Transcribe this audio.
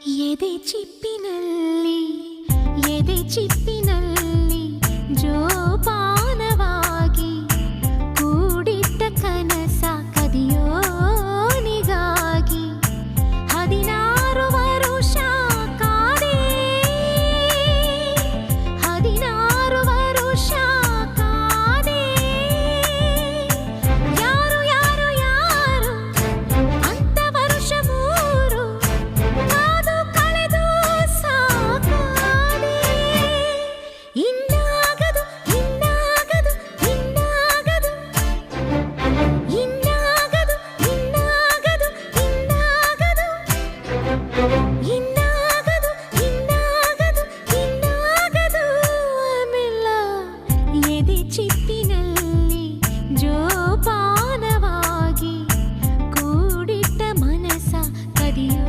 ಎದೆ ಚಿಪ್ಪಿನಲ್ಲಿ ಎದೆ ಚಿಪ್ಪಿ